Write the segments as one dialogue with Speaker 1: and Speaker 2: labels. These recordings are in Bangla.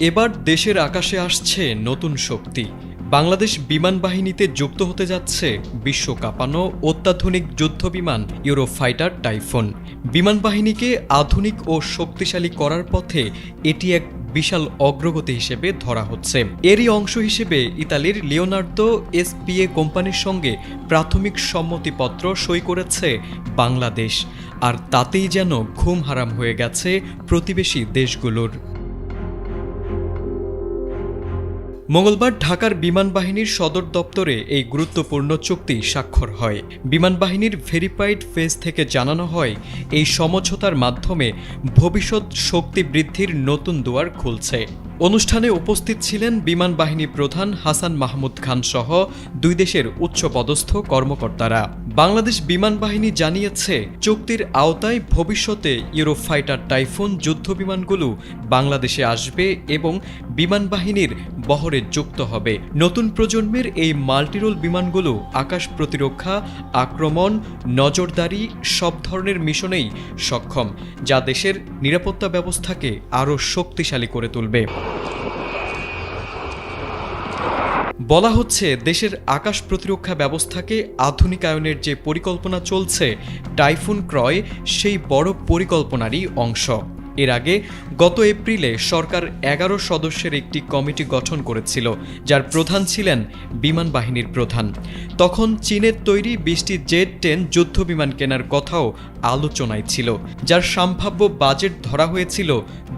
Speaker 1: এবার দেশের আকাশে আসছে নতুন শক্তি। বাংলাদেশ বিমান বাহিনীতে যুক্ত হতে যাচ্ছে বিশ্ব কাঁপানো অত্যাধুনিক যুদ্ধ বিমান ইউরোফাইটার টাইফুন। বিমান বাহিনীকে আধুনিক ও শক্তিশালী করার পথে এটি এক বিশাল অগ্রগতি হিসেবে ধরা হচ্ছে। এরই অংশ হিসেবে ইতালির লিওনার্দো এসপিএ কোম্পানির সঙ্গে প্রাথমিক সম্মতিপত্র সই করেছে বাংলাদেশ। আর তাতেই যেন ঘুম হারাম হয়ে গেছে প্রতিবেশী দেশগুলোর। মঙ্গলবার ঢাকার বিমান বাহিনীর সদর দপ্তরে এই গুরুত্বপূর্ণ চুক্তি স্বাক্ষর হয়। বিমান বাহিনীর ভেরিফাইড ফেজ থেকে জানানো হয়, এই সমঝোতার মাধ্যমে ভবিষ্যৎ শক্তি বৃদ্ধির নতুন দুয়ার খুলছে। অনুষ্ঠানে উপস্থিত ছিলেন বিমান বাহিনী প্রধান হাসান মাহমুদ খান সহ দুই দেশের উচ্চপদস্থ কর্মকর্তারা। বাংলাদেশ বিমান বাহিনী জানিয়েছে, চুক্তির আওতায় ভবিষ্যতে ইউরোফাইটার টাইফুন যুদ্ধ বিমানগুলো বাংলাদেশে আসবে এবং বিমান বাহিনীর বহরে যুক্ত হবে। নতুন প্রজন্মের এই মাল্টিরোল বিমানগুলো আকাশ প্রতিরক্ষা, আক্রমণ, নজরদারি, সব ধরনের মিশনেই সক্ষম, যা দেশের নিরাপত্তা ব্যবস্থাকে আরও শক্তিশালী করে তুলবে। বলা হচ্ছে দেশের আকাশ প্রতিরক্ষা ব্যবস্থাকে আধুনিকায়নের যে পরিকল্পনা চলছে, টাইফুন ক্রয় সেই বড় পরিকল্পনারই অংশ। এর আগে গত এপ্রিলে সরকার এগারো সদস্যের একটি কমিটি গঠন করেছিল, যার প্রধান ছিলেন বিমান বাহিনীর প্রধান। তখন চীনের তৈরি বিশটি জেট টেন যুদ্ধ বিমান কেনার কথাও আলোচনায় ছিল, যার সম্ভাব্য বাজেট ধরা হয়েছিল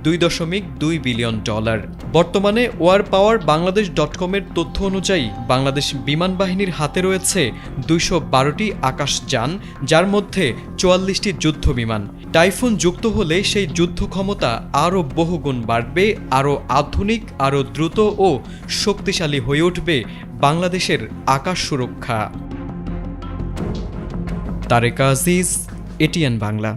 Speaker 1: দুই দশমিক দুই বিলিয়ন ডলার। বর্তমানে ওয়ার পাওয়ার বাংলাদেশ ডট কমের তথ্য অনুযায়ী বাংলাদেশ বিমান বাহিনীর হাতে রয়েছে দুইশো বারোটি আকাশযান, যার মধ্যে চুয়াল্লিশটি যুদ্ধ বিমান। টাইফুন যুক্ত হলে সেই যুদ্ধ ক্ষমতা আরও বহুগুণ বাড়বে, আরও আধুনিক, আরও দ্রুত ও শক্তিশালী হয়ে উঠবে বাংলাদেশের আকাশ সুরক্ষা। তারেকা আজিজ, এটিএন বাংলা।